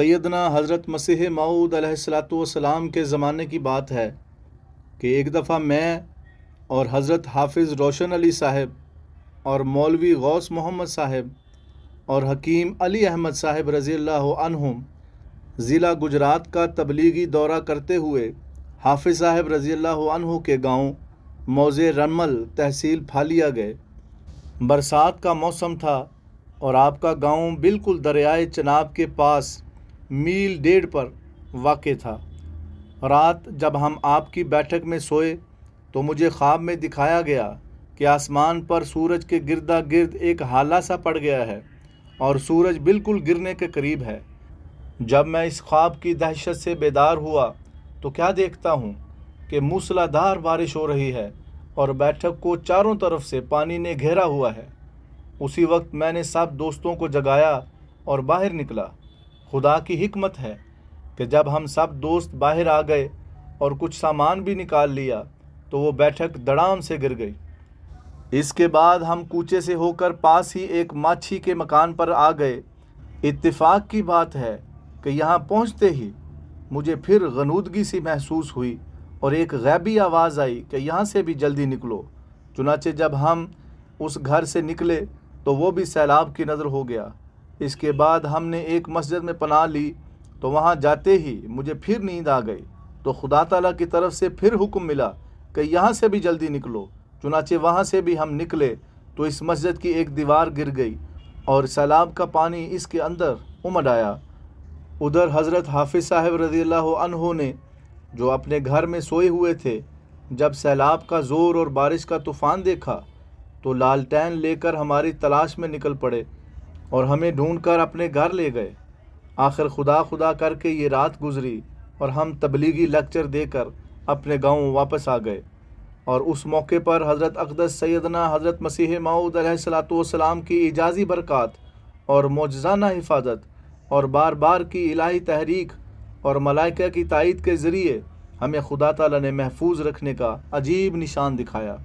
سیدنا حضرت مسیح معود علیہ الصلاۃ والسلام کے زمانے کی بات ہے کہ ایک دفعہ میں اور حضرت حافظ روشن علی صاحب اور مولوی غوث محمد صاحب اور حکیم علی احمد صاحب رضی اللہ عنہم ضلع گجرات کا تبلیغی دورہ کرتے ہوئے حافظ صاحب رضی اللہ عنہ کے گاؤں موزے رنمل تحصیل پھالیا گئے۔ برسات کا موسم تھا اور آپ کا گاؤں بالکل دریائے چناب کے پاس میل ڈیڑھ پر واقع تھا۔ رات جب ہم آپ کی بیٹھک میں سوئے تو مجھے خواب میں دکھایا گیا کہ آسمان پر سورج کے گردا گرد ایک حالہ سا پڑ گیا ہے اور سورج بالکل گرنے کے قریب ہے۔ جب میں اس خواب کی دہشت سے بیدار ہوا تو کیا دیکھتا ہوں کہ موسلا دھار بارش ہو رہی ہے اور بیٹھک کو چاروں طرف سے پانی نے گھیرا ہوا ہے۔ اسی وقت میں نے سب دوستوں کو جگایا اور باہر نکلا۔ خدا کی حکمت ہے کہ جب ہم سب دوست باہر آ گئے اور کچھ سامان بھی نکال لیا، تو وہ بیٹھک دڑام سے گر گئی۔ اس کے بعد ہم کوچے سے ہو کر پاس ہی ایک ماچھی کے مکان پر آ گئے۔ اتفاق کی بات ہے کہ یہاں پہنچتے ہی مجھے پھر غنودگی سی محسوس ہوئی اور ایک غیبی آواز آئی کہ یہاں سے بھی جلدی نکلو۔ چنانچہ جب ہم اس گھر سے نکلے تو وہ بھی سیلاب کی نظر ہو گیا۔ اس کے بعد ہم نے ایک مسجد میں پناہ لی، تو وہاں جاتے ہی مجھے پھر نیند آ گئی۔ تو خدا تعالیٰ کی طرف سے پھر حکم ملا کہ یہاں سے بھی جلدی نکلو، چنانچہ وہاں سے بھی ہم نکلے تو اس مسجد کی ایک دیوار گر گئی اور سیلاب کا پانی اس کے اندر امڈ آیا۔ ادھر حضرت حافظ صاحب رضی اللہ عنہ نے، جو اپنے گھر میں سوئے ہوئے تھے، جب سیلاب کا زور اور بارش کا طوفان دیکھا تو لالٹین لے کر ہماری تلاش میں نکل پڑے۔ اور ہمیں ڈھونڈ کر اپنے گھر لے گئے۔ آخر خدا خدا کر کے یہ رات گزری اور ہم تبلیغی لیکچر دے کر اپنے گاؤں واپس آ گئے۔ اور اس موقع پر حضرت اقدس سیدنا حضرت مسیح معود علیہ السلاۃ والسلام کی اجازی برکات اور معجزانہ حفاظت اور بار بار کی الہی تحریک اور ملائکہ کی تائید کے ذریعے ہمیں خدا تعالیٰ نے محفوظ رکھنے کا عجیب نشان دکھایا۔